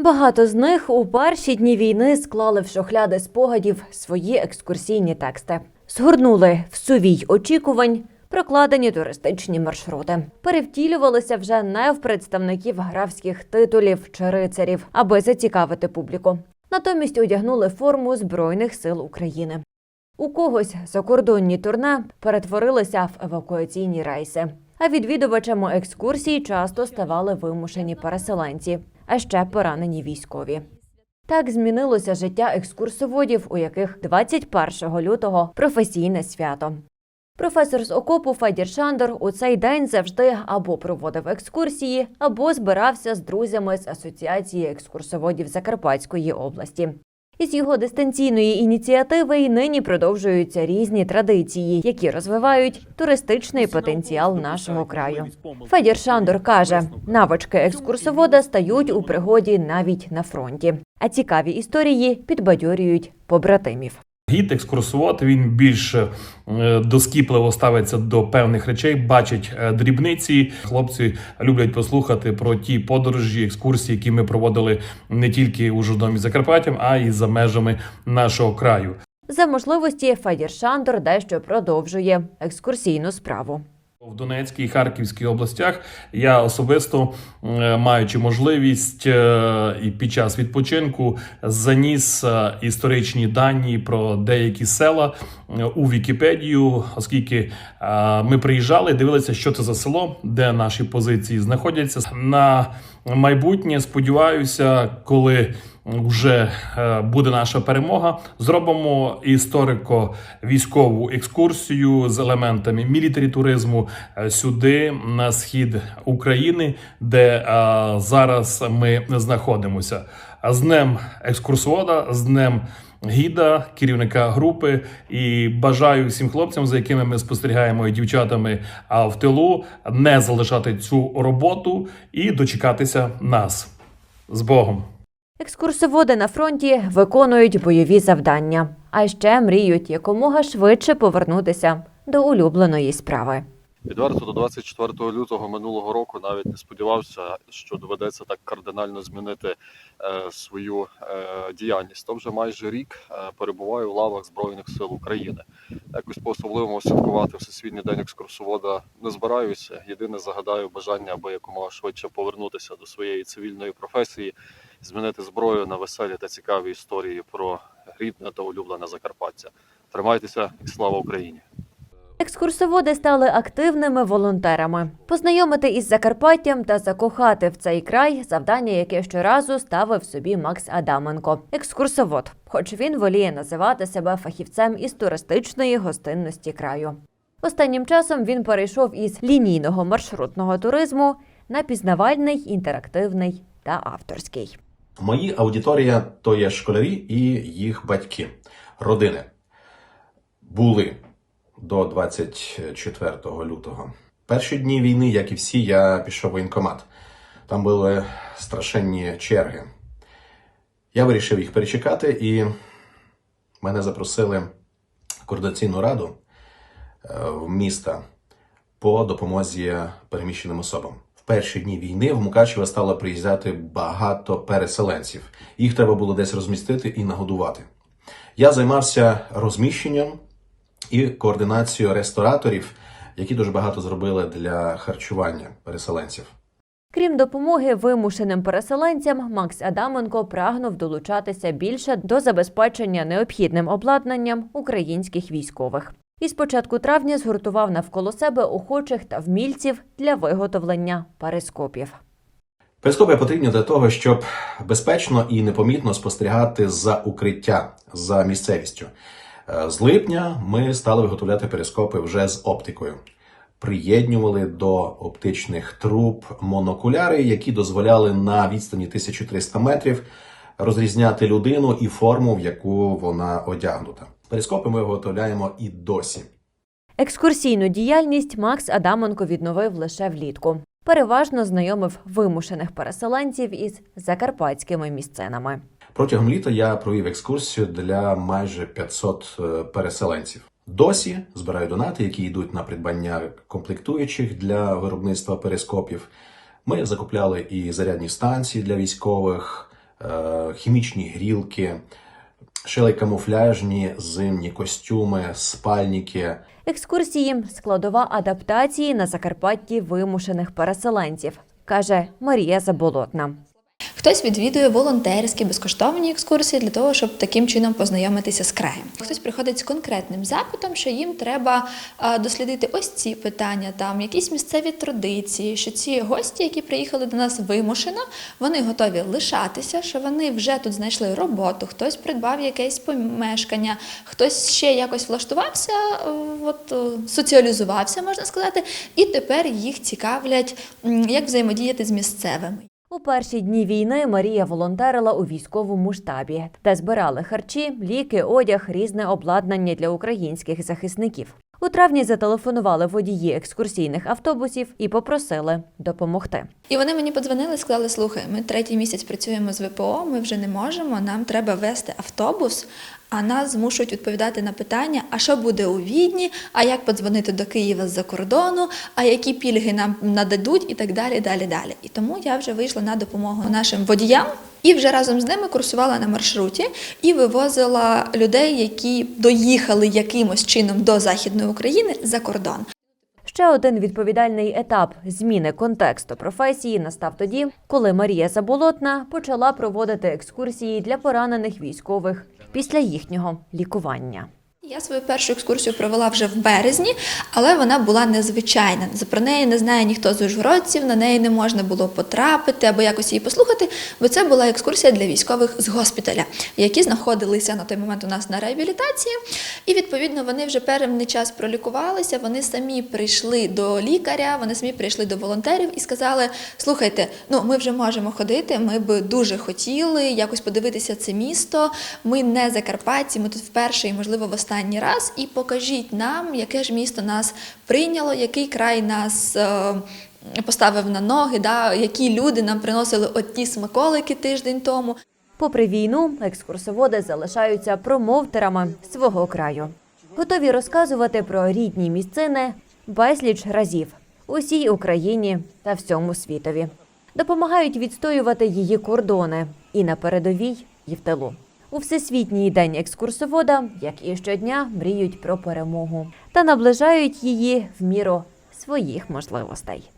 Багато з них у перші дні війни склали в шухляди спогадів свої екскурсійні тексти, згорнули в сувій очікувань. Прокладені туристичні маршрути перевтілювалися вже не в представників графських титулів чи рицарів, аби зацікавити публіку. Натомість одягнули форму Збройних сил України. У когось закордонні турне перетворилися в евакуаційні рейси. А відвідувачами екскурсій часто ставали вимушені переселенці, а ще поранені військові. Так змінилося життя екскурсоводів, у яких 21 лютого професійне свято. Професор з окопу Федір Шандор у цей день завжди або проводив екскурсії, або збирався з друзями з Асоціації екскурсоводів Закарпатської області. Із його дистанційної ініціативи й нині продовжуються різні традиції, які розвивають туристичний потенціал нашого краю. Федір Шандор каже, навички екскурсовода стають у пригоді навіть на фронті, а цікаві історії підбадьорюють побратимів. Гід, екскурсовод, він більш е, доскіпливо ставиться до певних речей, бачить е, дрібниці. Хлопці люблять послухати про ті подорожі, екскурсії, які ми проводили не тільки у Жодомі Закарпаттям, а й за межами нашого краю. За можливості Федір Шандор дещо продовжує екскурсійну справу. В Донецькій і Харківській областях я особисто, маючи можливість е, і під час відпочинку, заніс е, історичні дані про деякі села е, у Вікіпедію, оскільки ми приїжджали, дивилися, що це за село, де наші позиції знаходяться. На майбутнє сподіваюся, коли вже е, буде наша перемога. Зробимо історико-військову екскурсію з елементами мілітарі туризму е, сюди, на схід України, де е, зараз ми знаходимося. З днем екскурсовода, з днем гіда, керівника групи, і бажаю всім хлопцям, за якими ми спостерігаємо і дівчатами, в тилу не залишати цю роботу і дочекатися нас з Богом. Екскурсоводи на фронті виконують бойові завдання, а ще мріють якомога швидше повернутися до улюбленої справи. Відверто до 24 лютого минулого року навіть не сподівався, що доведеться так кардинально змінити е, свою е, діяльність. То вже майже рік е, перебуваю в лавах Збройних сил України. Якось по особливому святкувати Всесвітній день екскурсовода не збираюся. Єдине загадаю бажання, аби якомога швидше повернутися до своєї цивільної професії, змінити зброю на веселі та цікаві історії про рідне та улюблене Закарпаття. Тримайтеся і слава Україні! Екскурсоводи стали активними волонтерами. Познайомити із Закарпаттям та закохати в цей край завдання, яке щоразу ставив собі Макс Адаменко, екскурсовод, хоч він воліє називати себе фахівцем із туристичної гостинності краю. Останнім часом він перейшов із лінійного маршрутного туризму на пізнавальний, інтерактивний та авторський. Мої аудиторія то є школярі і їх батьки, родини. Були до 24 лютого. Перші дні війни, як і всі, я пішов в воєнкомат. Там були страшенні черги. Я вирішив їх перечекати, і мене запросили координаційну раду е, в міста по допомозі переміщеним особам. В перші дні війни в Мукачево стало приїжджати багато переселенців. Їх треба було десь розмістити і нагодувати. Я займався розміщенням і координацією рестораторів, які дуже багато зробили для харчування переселенців. Крім допомоги вимушеним переселенцям, Макс Адаменко прагнув долучатися більше до забезпечення необхідним обладнанням українських військових. І з початку травня згуртував навколо себе охочих та вмільців для виготовлення перископів. Перископи потрібні для того, щоб безпечно і непомітно спостерігати за укриття за місцевістю. Е, З липня ми стали виготовляти перископи вже з оптикою. Приєднювали до оптичних труб монокуляри, які дозволяли на відстані 1300 метрів розрізняти людину і форму, в яку вона одягнута. Перископи ми виготовляємо і досі. Екскурсійну діяльність Макс Адаменко відновив лише влітку. Переважно знайомив вимушених переселенців із закарпатськими місцинами. Протягом літа я провів екскурсію для майже 500 е, переселенців. Досі збираю донати, які йдуть на придбання комплектуючих для виробництва перископів. Ми закупляли і зарядні станції для військових, е, хімічні грілки, шили камуфляжні зимні костюми, спальники. Екскурсії складова адаптації на Закарпатті вимушених переселенців, каже Марія Заболотна. Хтось відвідує волонтерські безкоштовні екскурсії для того, щоб таким чином познайомитися з краєм. Хтось приходить з конкретним запитом, що їм треба дослідити ось ці питання, там якісь місцеві традиції, що ці гості, які приїхали до нас вимушено, вони готові лишатися, що вони вже тут знайшли роботу, хтось придбав якесь помешкання, хтось ще якось влаштувався, от соціалізувався, можна сказати, і тепер їх цікавлять, як взаємодіяти з місцевими. У перші дні війни Марія волонтерила у військовому штабі, де збирали харчі, ліки, одяг, різне обладнання для українських захисників. У травні зателефонували водії екскурсійних автобусів і попросили допомогти. І вони мені подзвонили сказали: слухай, ми третій місяць працюємо з ВПО, ми вже не можемо. Нам треба вести автобус, а нас змушують відповідати на питання: а що буде у Відні, а як подзвонити до Києва з-за кордону, а які пільги нам нададуть, і так далі. далі, далі. І тому я вже вийшла на допомогу нашим водіям. І вже разом з ними курсувала на маршруті і вивозила людей, які доїхали якимось чином до Західної України за кордон. Ще один відповідальний етап зміни контексту професії настав тоді, коли Марія Заболотна почала проводити екскурсії для поранених військових після їхнього лікування. Я свою першу екскурсію провела вже в березні, але вона була незвичайна. Про неї не знає ніхто з ужгородців, на неї не можна було потрапити або якось її послухати, бо це була екскурсія для військових з госпіталя, які знаходилися на той момент у нас на реабілітації. І відповідно вони вже певний час пролікувалися. Вони самі прийшли до лікаря, вони самі прийшли до волонтерів і сказали: слухайте, ну ми вже можемо ходити. Ми би дуже хотіли якось подивитися це місто. Ми не Закарпатці, ми тут вперше і можливо в останній раз. І покажіть нам, яке ж місто нас прийняло, який край нас. е, Поставив на ноги, да, які люди нам приносили от ті смаколики тиждень тому. Попри війну, екскурсоводи залишаються промовтерами свого краю, готові розказувати про рідні місцини безліч разів усій Україні та всьому світові. Допомагають відстоювати її кордони і на передовій, і в тилу. У всесвітній день екскурсовода, як і щодня, мріють про перемогу та наближають її в міру своїх можливостей.